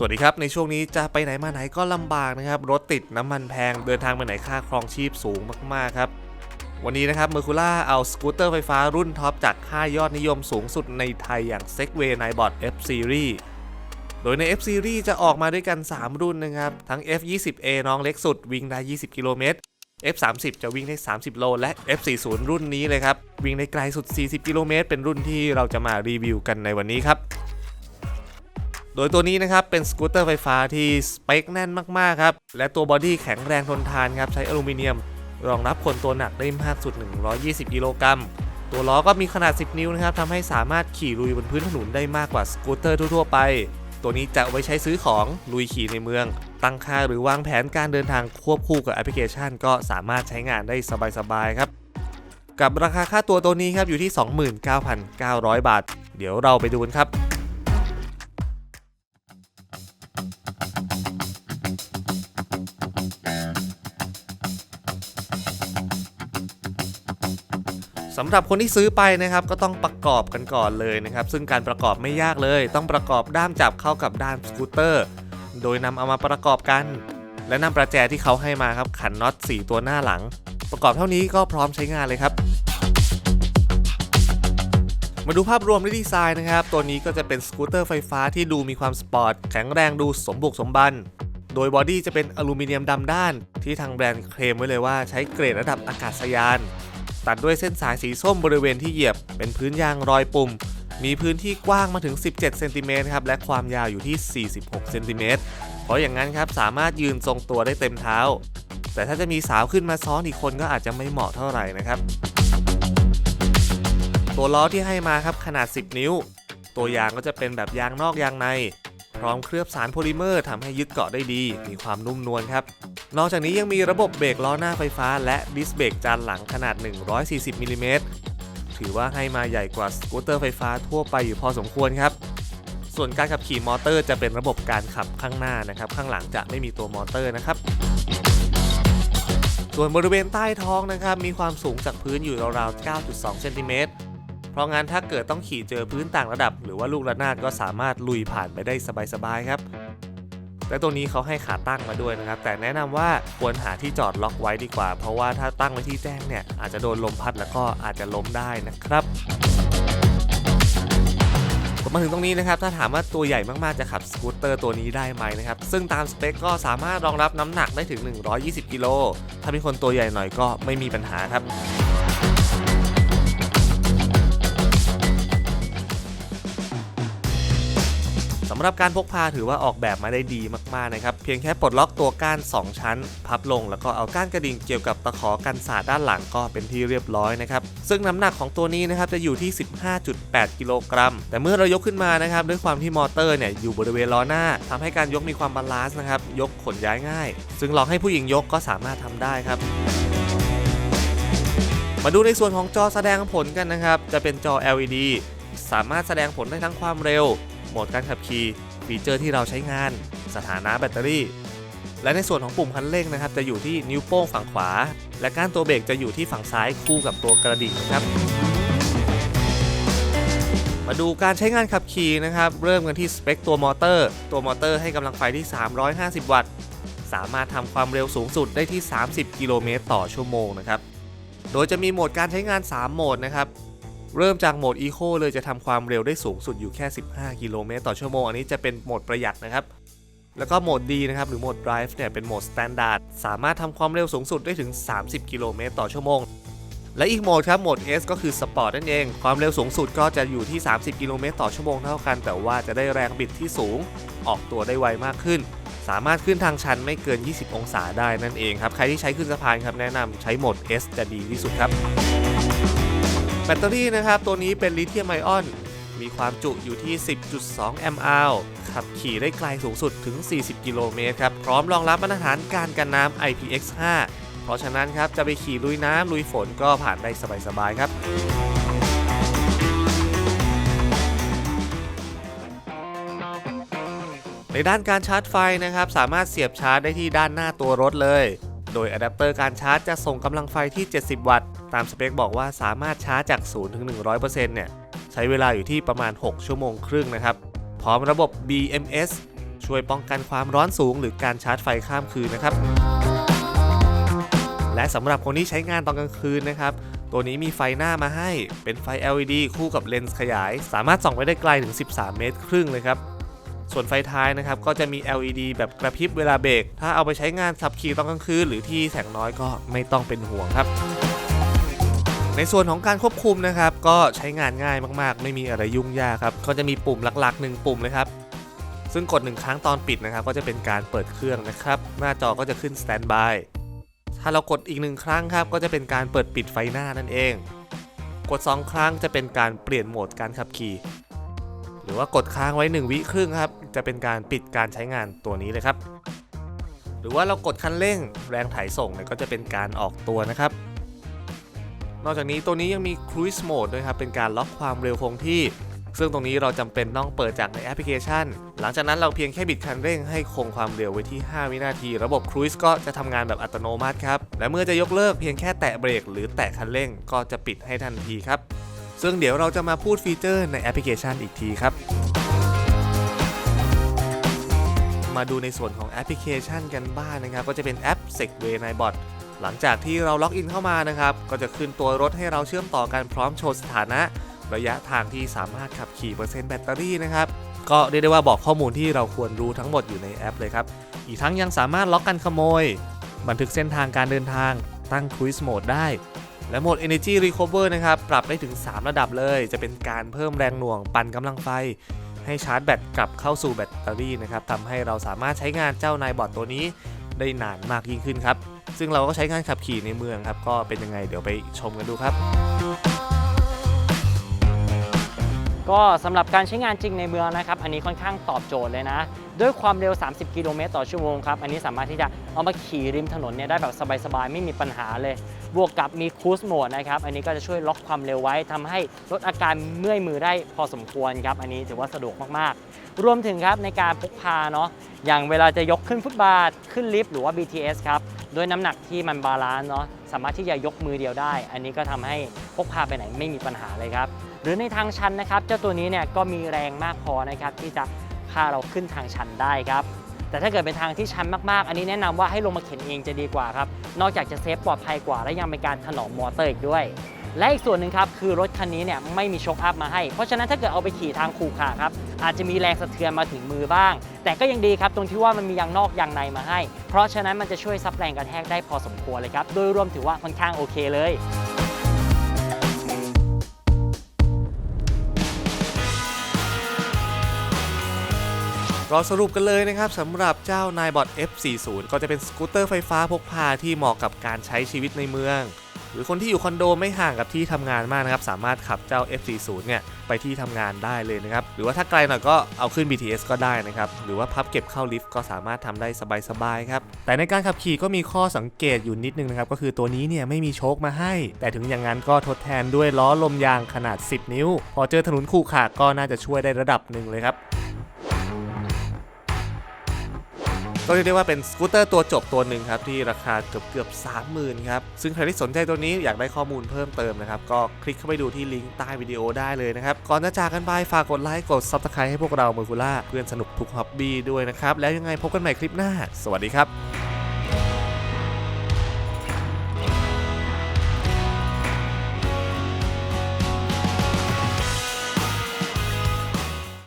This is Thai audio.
สวัสดีครับ ในช่วงนี้จะไปไหนมาไหนก็ลำบากนะครับ รถติดน้ำมันแพงเดินทางไปไหนค่าครองชีพสูงมากๆครับ วันนี้นะครับเมอร์คูล่าเอาสกูตเตอร์ไฟฟ้ารุ่นท็อปจาก5ยอดนิยมสูงสุดในไทยอย่าง Segway Nightbot F Series โดยใน F Series จะออกมาด้วยกัน 3 รุ่นนะครับ ทั้ง F20A น้องเล็กสุดวิ่งได้ 20 กิโลเมตร F30 จะวิ่งได้ 30 โล และ F40 รุ่นนี้เลยครับ วิ่งได้ไกลสุด 40 กิโลเมตร เป็นรุ่นที่เราจะมารีวิวกันในวันนี้ครับ โดยตัวนี้นะครับเป็นสกูตเตอร์ไฟฟ้าที่สเปคแน่นมากๆครับ และตัวบอดี้แข็งแรงทนทานครับใช้อลูมิเนียม รองรับคนตัวหนักได้มากสุด 120 กิโลกรัม ตัวล้อก็มีขนาด 10 นิ้วนะครับทำให้สามารถขี่ลุยบนพื้นถนนได้มากกว่าสกูตเตอร์ทั่วๆไป ตัวนี้จะเอาไว้ใช้ซื้อของลุยขี่ในเมือง ตั้งค่าหรือวางแผนการเดินทางควบคู่กับแอปพลิเคชัน ก็สามารถใช้งานได้สบายๆครับกับราคาค่าตัวตัวนี้ครับอยู่ที่ 29,900 บาท เดี๋ยวเราไปดูกันครับ สำหรับคนที่ซื้อไปนะครับก็ต้องประกอบกันก่อนเลยนะครับ ซึ่งการประกอบไม่ยากเลย ต้องประกอบด้ามจับเข้ากับด้ามสกูตเตอร์ โดยนำเอามาประกอบกัน และนำประแจที่เขาให้มาครับขันน็อต4 ตัวหน้าหลัง ประกอบเท่านี้ก็พร้อมใช้งานเลยครับมาดูภาพรวมในดีไซน์นะครับ ตัวนี้ก็จะเป็นสกูตเตอร์ไฟฟ้าที่ดูมีความสปอร์ตแข็งแรงดูสมบุกสมบัน โดยบอดี้จะเป็นอลูมิเนียมดำด้าน ที่ทางแบรนด์เคลมไว้เลยว่าใช้เกรดระดับอากาศยาน ตัดด้วยเส้นสายสีส้มบริเวณที่เหยียบ เป็นพื้นยางรอยปุ่ม มีพื้นที่กว้างมาถึง 17 เซนติเมตรครับ และความยาวอยู่ที่ 46 เซนติเมตร เพราะอย่างนั้นครับสามารถยืนทรงตัวได้เต็มเท้า แต่ถ้าจะมีสาวขึ้นมาซ้อนอีกคนก็อาจจะไม่เหมาะเท่าไหร่นะครับ ตัวล้อที่ให้มาครับขนาด 10 นิ้ว ตัวยางก็จะเป็นแบบยางนอกยางใน พร้อมเคลือบสารโพลิเมอร์ทำให้ยึดเกาะได้ดี มีความนุ่มนวลครับ นอกจากนี้ยังมีระบบเบรกล้อหน้าไฟฟ้า และดิสเบรกจานหลังขนาด 140มิลลิเมตรถือว่าให้มาใหญ่กว่าสกูตเตอร์ไฟฟ้าทั่วไปอยู่พอสมควรครับ ส่วนการขับขี่มอเตอร์จะเป็นระบบการขับข้างหน้านะครับ ข้างหลังจะไม่มีตัวมอเตอร์นะครับ ส่วนบริเวณใต้ท้องนะครับ มีความสูงจากพื้นอยู่ราวๆ 9.2 เซนติเมตร เพราะงั้นถ้าเกิดต้องขี่เจอพื้นต่างระดับ หรือว่าลูกระนาดก็สามารถลุยผ่านไปได้สบายๆครับ และตัวนี้เขาให้ขาตั้งมาด้วยนะครับ แต่แนะนำว่าควรหาที่จอดล็อกไว้ดีกว่า เพราะว่าถ้าตั้งไว้ที่แจ้งเนี่ยอาจจะโดนลมพัดแล้วก็อาจจะล้มได้นะครับผมมาถึงตรงนี้นะครับถ้าถามว่าตัวใหญ่มากๆจะขับสกูตเตอร์ตัวนี้ได้ไหมนะครับซึ่งตามสเปคก็สามารถรองรับน้ำหนักได้ถึง 120 กิโลถ้ามีคนตัวใหญ่หน่อยก็ไม่มีปัญหาครับ สำหรับการพกพาถือว่าออกแบบมาได้ดีมากๆนะครับ เพียงแค่ปลดล็อกตัวก้าน 2 ชั้น พับลง แล้วก็เอาก้านกระดิ่งเกี่ยวกับตะขอกันสาดด้านหลังก็เป็นที่เรียบร้อยนะครับ ซึ่งน้ำหนักของตัวนี้นะครับจะอยู่ที่ 15.8 กิโลกรัม แต่เมื่อเรายกขึ้นมานะครับด้วยความที่มอเตอร์เนี่ยอยู่บริเวณล้อหน้าทำให้การยกมีความบาลานซ์นะครับยกขนย้ายง่าย ซึ่งลองให้ผู้หญิงยกก็สามารถทำได้ครับมาดูในส่วนของจอแสดงผลกันนะครับ จะเป็นจอ LED สามารถแสดงผลได้ทั้งความเร็ว โหมดการขับขี่ฟีเจอร์ที่เราใช้งาน สถานะแบตเตอรี่ และในส่วนของปุ่มคันเร่งนะครับ จะอยู่ที่นิ้วโป้งฝั่งขวา และก้านตัวเบรกจะอยู่ที่ฝั่งซ้ายคู่กับตัวกระดิ่งนะครับ มาดูการใช้งานขับขี่นะครับ เริ่มกันที่สเปคตัวมอเตอร์ ตัวมอเตอร์ให้กำลังไฟที่ 350 วัตต์ สามารถทำความเร็วสูงสุดได้ที่ 30 กิโลเมตรต่อชั่วโมงนะครับ โดยจะมีโหมดการใช้งาน 3 โหมดนะครับ เริ่มจากโหมด Eco เลยจะทำความเร็วได้สูงสุดอยู่แค่ 15 กิโลเมตรต่อชั่วโมง อันนี้จะเป็นโหมดประหยัดนะครับ แล้วก็โหมด D นะครับ หรือโหมด Drive เนี่ยเป็นโหมด Standard สามารถทำความเร็วสูงสุดได้ถึง 30 กิโลเมตรต่อชั่วโมง และอีกโหมดครับ โหมด S ก็คือ Sport นั่นเอง ความเร็วสูงสุดก็จะอยู่ที่ 30 กิโลเมตรต่อชั่วโมงเท่ากัน แต่ว่าจะได้แรงบิดที่สูง ออกตัวได้ไวมากขึ้น สามารถขึ้นทางชันไม่เกิน 20 องศาได้นั่นเองครับ ใครที่ใช้ขึ้นสะพานครับแนะนำใช้โหมด S จะดีที่สุดครับ แบตเตอรี่นะครับตัวนี้เป็นลิเธียมไอออน มีความจุอยู่ที่ 10.2 แอมป์อาวขับขี่ได้ไกลสูงสุดถึง 40 กิโลเมตรครับ พร้อมรองรับมาตรฐานการกันน้ำ IPX5 เพราะฉะนั้นครับจะไปขี่ลุยน้ำลุยฝนก็ผ่านได้สบายๆครับในด้านการชาร์จไฟนะครับสามารถเสียบชาร์จได้ที่ด้านหน้าตัวรถเลย โดยอะแดปเตอร์การชาร์จจะส่งกำลังไฟที่ 70 วัตต์ ตามสเปคบอกว่าสามารถชาร์จจาก0ถึง100%เนี่ยใช้เวลาอยู่ที่ประมาณ 6 ชั่วโมงครึ่งนะครับ พร้อมระบบ BMS ช่วยป้องกันความร้อนสูง หรือการชาร์จไฟข้ามคืนนะครับ และสำหรับคนที่ใช้งานตอนกลางคืนนะครับ ตัวนี้มีไฟหน้ามาให้เป็นไฟ LED คู่กับเลนส์ขยาย สามารถส่องไปได้ไกลถึง 13 เมตรครึ่งเลยครับส่วนไฟท้ายนะครับก็จะมี LED แบบกระพริบเวลาเบรก ถ้าเอาไปใช้งานขับขี่ตอนกลางคืนหรือที่แสงน้อยก็ไม่ต้องเป็นห่วงครับ ในส่วนของการควบคุมนะครับ ก็ใช้งานง่ายมากๆ ไม่มีอะไรยุ่งยากครับก็จะมีปุ่มหลักๆ1ปุ่มเลยครับ ซึ่งกด1ครั้งตอนปิดนะครับ ก็จะเป็นการเปิดเครื่องนะครับ หน้าจอก็จะขึ้น standby ถ้าเรากดอีกหนึ่งครั้งครับ ก็จะเป็นการเปิดปิดไฟหน้านั่นเอง กด 2 ครั้งจะเป็นการเปลี่ยนโหมดการขับขี่ หรือว่ากดค้างไว้ 1 วิครึ่งครับ จะเป็นการปิดการใช้งานตัวนี้เลยครับ หรือว่าเรากดคันเร่งแรงถ่ายส่งเนี่ยก็จะเป็นการออกตัวนะครับ นอกจากนี้ตัวนี้ยังมี Cruise Mode ด้วยครับ เป็นการล็อกความเร็วคงที่ ซึ่งตรงนี้เราจำเป็นต้องเปิดจากในแอปพลิเคชัน หลังจากนั้นเราเพียงแค่บิดคันเร่งให้คงความเร็วไว้ที่ 5 วินาที ระบบ Cruise ก็จะทำงานแบบอัตโนมัติครับ และเมื่อจะยกเลิกเพียงแค่แตะเบรกหรือแตะคันเร่งก็จะปิดให้ทันทีครับ ซึ่งเดี๋ยวเราจะมาพูดฟีเจอร์ในแอปพลิเคชันอีกทีครับมาดูในส่วนของแอปพลิเคชันกันบ้างนนะครับ ก็จะเป็นแอป Segway n i b o t หลังจากที่เราล็อกอินเข้ามานะครับ ก็จะขึ้นตัวรถให้เราเชื่อมต่อกันพร้อมโชว์สถานะ ระยะทางที่สามารถขับขี่เปอร์เซ็นต์แบตเตอรี่นะครับ ก็เรียกได้ว่าบอกข้อมูลที่เราควรรู้ทั้งหมดอยู่ในแอปเลยครับ อีกทั้งยังสามารถล็อกกันขโมย บันทึกเส้นทางการเดินทาง ตั้ง Cruise Mode ได้ และโหมด Energy Recover นะครับ ปรับได้ถึง 3 ระดับเลย จะเป็นการเพิ่มแรงหน่วงปั่นกำลังไฟ ให้ชาร์จแบตกลับเข้าสู่แบตเตอรี่นะครับทำให้เราสามารถใช้งานเจ้านายบอทตัวนี้ ได้นานมากยิ่งขึ้นครับ ซึ่งเราก็ใช้งานขับขี่ในเมืองครับ ก็เป็นยังไงเดี๋ยวไปชมกันดูครับ ก็สำหรับการใช้งานจริงในเมืองนะครับ อันนี้ค่อนข้างตอบโจทย์เลยนะ ด้วยความเร็ว 30 กิโลเมตรต่อชั่วโมงครับ อันนี้สามารถที่จะเอามาขี่ริมถนนเนี่ยได้แบบสบายๆ ไม่มีปัญหาเลย บวกกับมีคูสโหมดนะครับ อันนี้ก็จะช่วยล็อกความเร็วไว้ทำให้ลดอาการเมื่อยมือได้พอสมควรครับ อันนี้ถือว่าสะดวกมากๆ รวมถึงครับในการพกพาเนาะ อย่างเวลาจะยกขึ้นฟุตบาท ขึ้นลิฟต์หรือว่า BTS ครับด้วยน้ำหนักที่มันบาลานซ์เนาะ สามารถที่จะยกมือเดียวได้ อันนี้ก็ทำให้พกพาไปไหนไม่มีปัญหาเลยครับ หรือในทางชันนะครับ เจ้าตัวนี้เนี่ยก็มีแรงมากพอนะครับที่จะพาเราขึ้นทางชันได้ครับ แต่ถ้าเกิดเป็นทางที่ชันมากๆ อันนี้แนะนำว่าให้ลงมาเข็นเองจะดีกว่าครับ นอกจากจะเซฟปลอดภัยกว่า และยังเป็นการถนอมมอเตอร์อีกด้วย และอีกส่วนหนึ่งครับคือรถคันนี้เนี่ยไม่มีช็อคอัพมาให้ เพราะฉะนั้นถ้าเกิดเอาไปขี่ทางคูขาครับอาจจะมีแรงสะเทือนมาถึงมือบ้าง แต่ก็ยังดีครับตรงที่ว่ามันมียางนอกยางในมาให้ เพราะฉะนั้นมันจะช่วยซับแรงกระแทกได้พอสมควรเลยครับ โดยรวมถือว่าค่อนข้างโอเคเลย เราสรุปกันเลยนะครับสำหรับเจ้านายบอท F40 ก็จะเป็นสกูตเตอร์ไฟฟ้าพกพาที่เหมาะกับการใช้ชีวิตในเมือง หรือคนที่อยู่คอนโดไม่ห่างกับที่ทำงานมากนะครับ สามารถขับเจ้า F40 เนี่ยไปที่ทำงานได้เลยนะครับ หรือว่าถ้าไกลหน่อยก็เอาขึ้น BTS ก็ได้นะครับ หรือว่าพับเก็บเข้าลิฟต์ก็สามารถทำได้สบายๆครับ แต่ในการขับขี่ก็มีข้อสังเกตอยู่นิดนึงนะครับ ก็คือตัวนี้เนี่ยไม่มีโชคมาให้ แต่ถึงอย่างนั้นก็ทดแทนด้วยล้อลมยางขนาด 10 นิ้ว พอเจอถนนคู่ขาก็น่าจะช่วยได้ระดับหนึ่งเลยครับ ก็เรียกได้ว่าเป็นสกูตเตอร์ตัวจบตัวหนึ่งครับที่ราคาเกือบเกือบ30,000ครับซึ่งใครที่สนใจตัวนี้อยากได้ข้อมูลเพิ่มเติมนะครับก็คลิกเข้าไปดูที่ลิงก์ใต้วิดีโอได้เลยนะครับก่อนจะจากกันไปฝากกดไลค์กดซับสไครต์ให้พวกเราเมอร์คูล่าเพื่อนสนุกทุกฮ็อบบี้ด้วยนะครับแล้วยังไงพบกันใหม่คลิปหน้า สวัสดีครับ